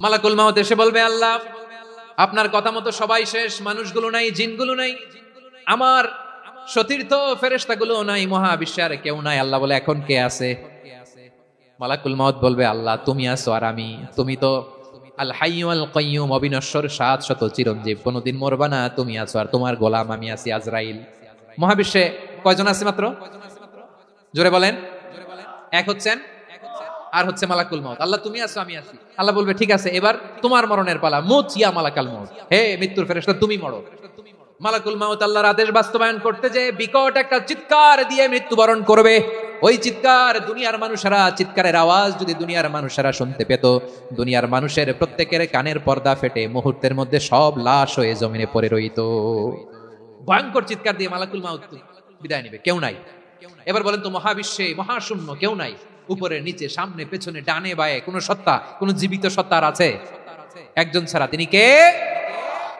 মালাকুল মাউত এসে বলবে, আল্লাহ, আপনার কথা মতো সবাই শেষ, মানুষগুলো নাই, জিনগুলো নাই, আমার সতীর্থ ফেরেশতাগুলো নাই, মহাবিশ্বে আর কেউ নাই। আল্লাহ বলে, এখন কে আছে? মালাকুল মাউত বলবে, আল্লাহ, তুমি আছো আর আমি, তুমি তো আল হাইয়ু আল কাইয়ুম, অবিনশ্বর সাত শত চিরঞ্জীব, কোনোদিন মরবা না, তুমি আছো আর তোমার গোলাম, আমি আছি আজরাইল। মহাবিশ্বে কয়জন আছে মাত্র? জোরে বলেন। এক হচ্ছেন আর হচ্ছে মালাকুল মত আল্লাহ, তুমি আছো, আমি আছি। আল্লাহ বলবে, ঠিক আছে, এবার তোমার মরণের পালা। মুত ইয়া মালাকাল মত হে মৃত্যুর ফেরেশতা, তুমি মরো। মালাকুল মাউত আল্লাহর আদেশ বাস্তবায়ন করতে যে বিকট একটা চিৎকার দিয়ে মৃত্যুবরণ করবে, ওই চিৎকার দুনিয়ার মানুষেরা, চিৎকারের আওয়াজ যদি দুনিয়ার মানুষেরা শুনতে পেত, দুনিয়ার মানুষের প্রত্যেকের কানের পর্দা ফেটে মুহূর্তের মধ্যে সব লাশ হয়ে জমিনে পড়ে রইত। ভয়ঙ্কর চিৎকার দিয়ে মালাকুল মাউত বিদায় নেবে। কেউ নাই। এবার বলেন তো, মহাবিশ্বে মহাশূন্য কেউ নাই। উপরে, নিচে, সামনে, পেছনে, ডানে, বায়ে, কোন সত্তা, কোন জীবিত সত্তার আছে? একজন ছাড়া। তিনি কে?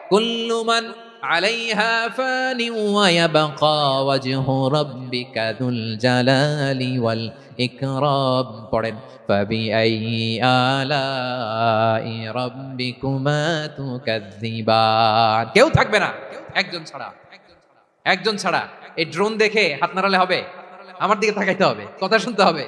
কুল্লুমান আলাইহা ফানি ওয়া ইয়াবকা ওয়াজহু রাব্বিকা যুল জালালি ওয়াল ইকরাম। পড়েন ফাবি আই আলাই রাব্বিকুমা তুকাজ্জিবান কেউ থাকবে না। একজন ছাড়া। একজন ছাড়া। এই ড্রোন দেখে হাত নাড়ালে হবে? আমার দিকে তাকাইতে হবে। কথা শুনতে হবে।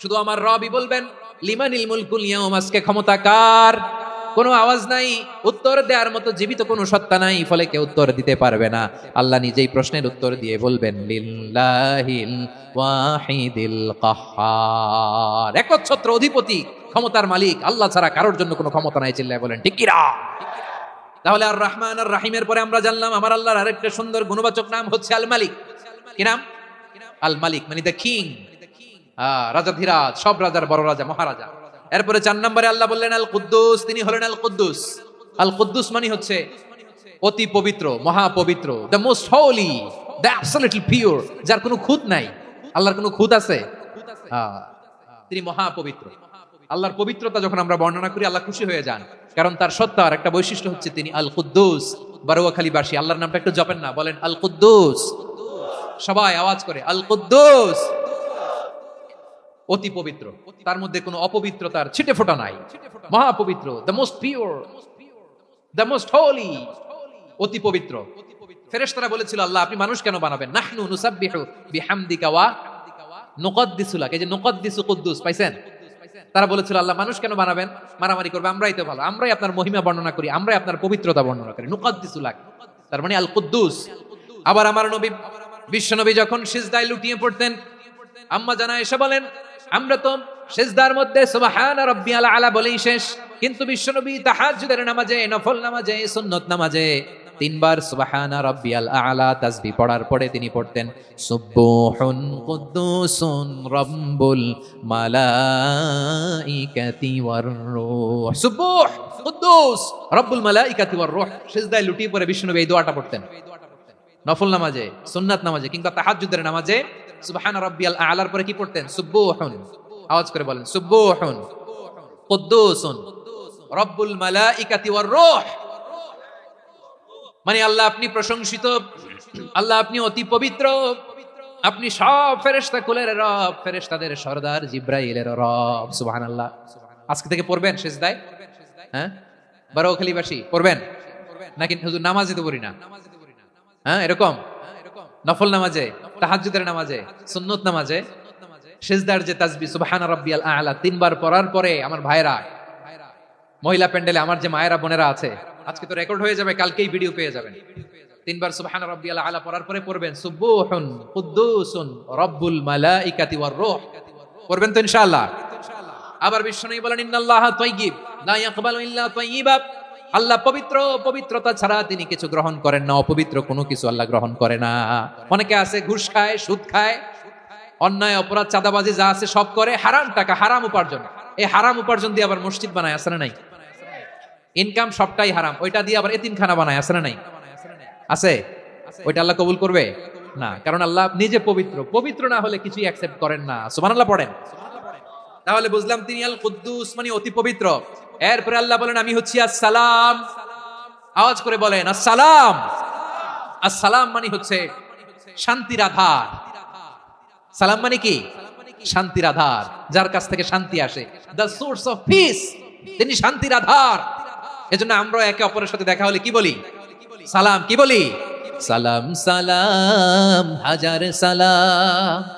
শুধু আমার রবি বলবেন, লিমানিল মুলকুল ইয়াউম আজকে ক্ষমতা কার? কোনো আওয়াজ নাই, উত্তর দেওয়ার মতো জীবিত কোনো সত্তা নাই, ফলে কেউ উত্তর দিতে পারবে না। আল্লাহ নিজেই প্রশ্নের উত্তর দিয়ে বলবেন একচ্ছত্র অধিপতি, ক্ষমতার মালিক, আল্লাহ ছাড়া কারোর জন্য কোনো ক্ষমতা নাই চিল্লায় বলেন, ঠিক তাহলে আর রহমান আর রাহিমের পরে আমরা জানলাম, আমার আল্লাহর আরেকটা সুন্দর গুণবাচক নাম হচ্ছে আল মালিক। কি নাম? আল মালিক মানে দ্য কিং। রাজাধিরাজ সব রাজার বড় রাজা, মহারাজা। এরপরে চার নম্বরে আল্লাহ বললেন আল কুদ্দুস তিনি হলেন আল কুদ্দুস আল কুদ্দুস মানে হচ্ছে অতি পবিত্র মহা পবিত্র the most holy the absolutely pure যার কোনো খুঁত নাই। আল্লাহর কোনো খুঁত আছে? তিনি মহা পবিত্র আল্লাহর পবিত্রতা যখন আমরা বর্ণনা করি, আল্লাহ খুশি হয়ে যান। কারণ তার সত্তার একটা বৈশিষ্ট্য হচ্ছে তিনি আল কুদ্দুস বারোয়াখালীবাসী। আল্লাহর নামটা একটু জপেন না, বলেন আল কুদ্দুস সবাই আওয়াজ করে আল কুদ্দুস অতি পবিত্র। তার মধ্যে কোনো অপবিত্রতার ছিটে ফোটা নাই। মহাপবিত্র the most pure the most holy অতি পবিত্র। ফেরেশতারা বলেছিল, আল্লাহ, আপনি মানুষ কেন বানাবেন? নাহনু নুসাব্বিহু বিহামদিকা ওয়া এই যে নুকদ্দিসু কুদ্দুস, পাইছেন? তারা বলেছিল, আল্লাহ, মানুষ কেন বানাবেন? মারামারি করবে, আমরাই তো ভালো। আমরাই আপনার মহিমা বর্ণনা করি, আমরাই আপনার পবিত্রতা বর্ণনা করি। নুকদ্দিসুলাক। তার মানে আল কুদ্দুস আবার আমার নবী বিশ্বনবী যখন সিজদায় লুটিয়ে পড়তেন, আম্মা জানা এসে বলেন আমরা তো সেজদার মধ্যে সুবহান রাব্বিয়াল আলা বলেই শেষ। কিন্তু বিশ্বনবী তাহাজ্জুদের নামাজে, নফল নামাজে, সুন্নত নামাজে তিনবার সুবহান রাব্বিয়াল আলা তাসবিহ পড়ার পরে তিনি পড়তেন, সুবহুন কুদ্দুসুন রব্বুল মালাইকাতি ওয়ার রূহ। সুবহ, কুদ্দুস, রাব্বুল মালাইকাতি ওয়ার রূহ। সিজদায় লুটিয়ে পড়ে বিশ্বনবী এই দোয়াটা পড়তেন। নফল নামাজে, সুন্নাত নামাজে কিংবা তাহাজ্জুদের নামাজে সুবহান আলার পরে কি পড়তেন? সুব্বুহুন আওয়াজ করে বলেন সুব্বুহুন কুদ্দুসুন। রব্বুল মালাইকাতি ওয়ার রূহ। মানে আল্লাহ আপনি প্রশংসিত, আল্লাহ আপনি অতি পবিত্র, আপনি সব ফেরেশতা কুলের রব, ফেরেশতাদের সর্দার জিব্রাইলের রব, সুবহানাল্লাহ। আজকে থেকে পড়বেন সেজদায়? হ্যাঁ? বারোখালীবাসী, পড়বেন? নাকি হুজুর নামাজে তো পড়ি না? হ্যাঁ এরকম? নফল নামাজে, তাহাজ্জুদের নামাজে, সুন্নত নামাজে, সেজদার যে তাজবি, সুবহান রাব্বিয়াল আলা, তিনবার পড়ার পরে আমার ভাইরা মহিলা প্যান্ডেলে আমার যে মায়েরা, বোনেরা আছে, আজকে তো রেকর্ড হয়ে যাবে, কালকেই ভিডিও পেয়ে যাবেন। তিনবার সুবহান রাব্বিয়াল আলা পড়ার পরে পড়বেন, সুবহুন কুদ্দুসুন রব্বুল মালাইকাতি ওয়ার রূহ। পড়বেন তো ইনশাআল্লাহ। আবার বিশ্বনবী বলেন, ইন্নাল্লাহা তাইয়্যিব, লা ইয়াকবালু ইল্লা আল্লাহ পবিত্র, পবিত্রতা ছাড়া তিনি কিছু গ্রহণ করেন না, অপবিত্র কোনো কিছু আল্লাহ গ্রহণ করে না। অনেকে আছে ঘুষ খায়, সুদ খায়, অন্যায়, অপরাধ, চাঁদাবাজি যা আছে সব করে, হারাম টাকা, হারাম উপার্জন। এই হারাম উপার্জন দিয়ে আবার মসজিদ বানায়, আছে না নাই? ইনকাম সবটাই হারাম, ওইটা দিয়ে আবার এতিমখানা বানায়, আছে না নাই? আছে? ওইটা আল্লাহ কবুল করবে? না, কারণ আল্লাহ নিজে পবিত্র। পবিত্র না হলে কিছুই অ্যাকসেপ্ট করেন না। সুবহানাল্লাহ পড়েন। তাহলে বুঝলাম তিনি আল কুদ্দুস মানে অতি পবিত্র। এরপরে আল্লাহ বলেন, আমি হচ্ছি আসসালাম। আওয়াজ করে বলেন, আসসালাম। আসসালাম মানে হচ্ছে শান্তির আধার। সালাম মানে কি? শান্তির আধার। যার কাছ থেকে শান্তি আসে। দ্য সোর্স অফ পিস তিনি শান্তির আধার। এজন্য আমরা একে অপরের সাথে দেখা হলে কি বলি? সালাম, কি বলি? সালাম সালাম, হাজার সালাম।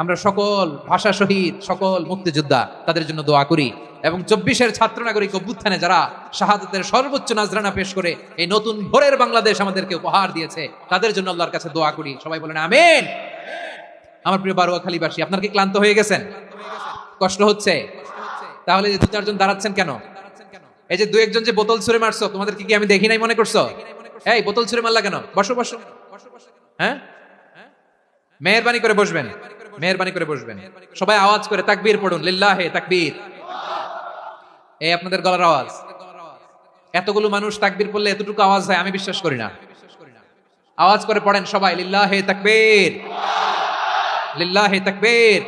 আমরা সকল ভাষা শহীদ, সকল মুক্তিযোদ্ধা তাদের জন্য দোয়া করি এবং চব্বিশের ছাত্র নাগরিক অভ্যুত্থানে যারা শাহাদতের সর্বোচ্চ নাজরানা পেশ করে এই নতুন ভোরের বাংলাদেশ আমাদেরকে উপহার দিয়েছে, তাদের জন্য আল্লাহর কাছে দোয়া করি। সবাই বলেন আমিন। আমার প্রিয় বারুয়াখালীবাসী, আপনার কি ক্লান্ত হয়ে গেছেন? কষ্ট হচ্ছে? তাহলে দু চারজন দাঁড়াচ্ছেন কেন? এই যে দু একজন যে বোতল ছুঁড়ে মারছো তোমাদেরকে কি আমি দেখি নাই মনে করছ? এই, বোতল ছুঁড়ে মারলা কেন? বসো বসো। হ্যাঁ? মেহরবানি করে বসবেন। মেহরবানি করে বসবেন। সবাই আওয়াজ করে তাকবীর পড়ুন। লিল্লাহে তাকবীর। এই আপনাদের গলার আওয়াজ। এতগুলো মানুষ তাকবীর পড়লে এতটুকু আওয়াজ হয়, আমি বিশ্বাস করি না। আওয়াজ করে পড়েন সবাই, লিল্লাহে তাকবীর। লিল্লাহে তাকবীর।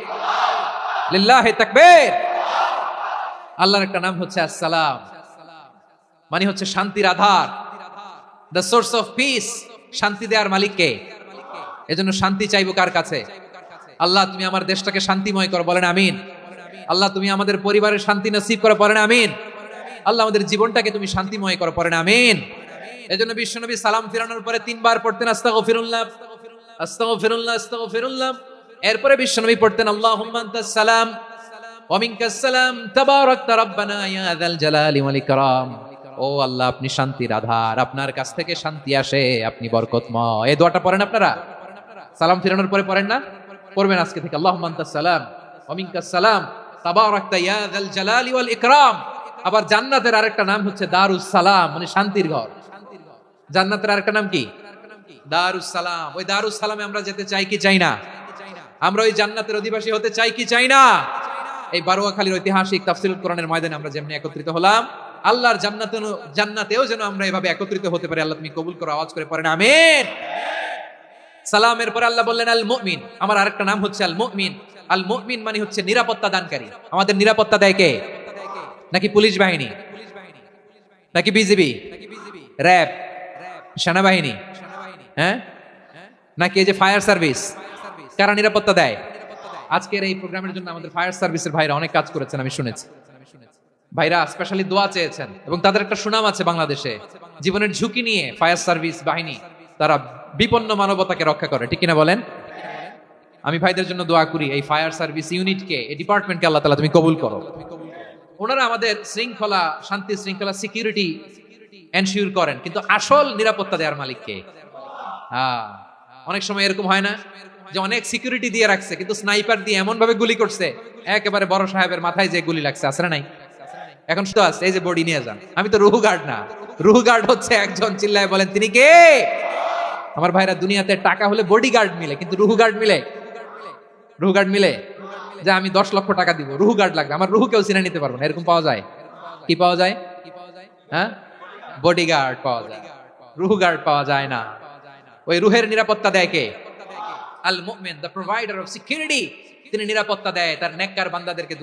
লিল্লাহে তাকবীর। আল্লাহর একটা নাম হচ্ছে আসসালাম। মানে হচ্ছে শান্তির আধার। দ্য সোর্স অফ পিস শান্তি দেওয়ার মালিককে। এজন্য শান্তি চাইব কার কাছে? আল্লাহ, তুমি আমার দেশটাকে শান্তিময় করো, বলেন আমিন। আল্লাহ, তুমি আমাদের পরিবারের শান্তি নসিব করো পড়েন আমিন। আল্লাহ, আমাদের জীবনটাকে তুমি শান্তিময় করো পড়েন আমিন। এজন্য বিশ্বনবী সালাম ফিরানোর পরে তিনবার পড়তেন, আস্তাগফিরুল্লাহ আস্তাগফিরুল্লাহ আস্তাগফিরুল্লাহ। এরপরে বিশ্বনবী পড়তেন আনতাস সালাম, ওয়া মিনকাস সালাম, তাবারাকতা রাব্বানা ইয়া যাল জালালি ওয়াল ইকরাম। ও আল্লাহ, আপনি শান্তির আধার, আপনার কাছ থেকে শান্তি আসে, আপনি বরকতময়। এই দোয়াটা পড়েন আপনারা? সালাম ফিরানোর পরে পড়েন না? পড়বেন আজকে থেকে। আনতাস সালাম, ওয়া মিনকাস সালাম। তাবারাকতা ইয়া যাল জালালি ওয়াল ইকরাম। আবার জান্নাতের আরেকটা নাম হচ্ছে দারুস সালাম মানে শান্তির ঘর। জান্নাতের আরেকটা নাম কি? দারুস সালাম। ওই দারুস সালামে আমরা যেতে চাই কি চাই না? আমরা ওই জান্নাতের অধিবাসী হতে চাই কি চাই না? এই বারোয়াখালীর ঐতিহাসিক তাফসিল কোরআনের ময়দানে আমরা যেমনি একত্রিত হলাম, আল্লাহর জান্নাতে জান্নাতেও যেন আমরা এভাবে একত্রিত হতে পারি। আল্লাহ তুমি কবুল করো, আওয়াজ করে পড়েন, আমিন। সালামের পরে আল্লাহ বললেন আল মুমিন আমার আরেকটা নাম হচ্ছে আল মুমিন আল মুমিন মানে হচ্ছে নিরাপত্তা দানকারী। আমাদের নিরাপত্তা দেয় কে? নাকি পুলিশ বাহিনী? নাকি বিজিবি? র্যাব? সেনাবাহিনী? হ্যাঁ? নাকি এই যে ফায়ার সার্ভিস? কারা নিরাপত্তা দেয়? আজকের এই প্রোগ্রামের জন্য আমাদের ফায়ার সার্ভিসের ভাইরা অনেক কাজ করেছেন, আমি শুনেছি। ভাইরা স্পেশালি দোয়া চেয়েছেন এবং তাদের একটা সুনাম আছে বাংলাদেশে। জীবনের ঝুঁকি নিয়ে ফায়ার সার্ভিস বাহিনী, তারা বিপন্ন মানবতাকে রক্ষা করে, ঠিক কিনা বলেন? আমি ভাইদের জন্য দোয়া করি, এই ফায়ার সার্ভিস ইউনিটকে, এই ডিপার্টমেন্টকে আল্লাহ তালা তুমি কবুল করো। ওনারা আমাদের শৃঙ্খলা, শান্তি শৃঙ্খলা, সিকিউরিটি এনশিওর করেন, কিন্তু আসল নিরাপত্তা দেওয়ার মালিককে। হ্যাঁ অনেক সময় এরকম হয় না যে অনেক সিকিউরিটি দিয়ে রাখছে, কিন্তু স্নাইপার দিয়ে এমন ভাবে গুলি করছে, একেবারে বড় সাহেবের মাথায় যে গুলি লাগছে আসলে নাই? এখন শুধু আছে এই যে বডি নিয়ে যান। আমি তো রুহু গার্ড না, রুহু গার্ড হচ্ছে একজন, চিল্লায় বলেন, তিনি কে? আমার ভাইরা দুনিয়াতে টাকা হলে বডি গার্ড মিলে, কিন্তু রুহু গার্ড মিলে? রুহু গার্ড মিলে? যে আমি দশ লক্ষ টাকা দিব রুহু গার্ড লাগবে। আমার রুহু কেউ চিনে নিতে পারব না, এরকম পাওয়া যায়? কি পাওয়া যায়? হ্যাঁ? বডি গার্ড পাওয়া যায়। রুহু গার্ড পাওয়া যায় না। ওই রুহের নিরাপত্তা দেয় কে? আল মুমিন দ্য প্রোভাইডার অফ সিকিউরিটি তিনি নিরাপত্তা দেয়, তার নেককার বান্দাদেরকে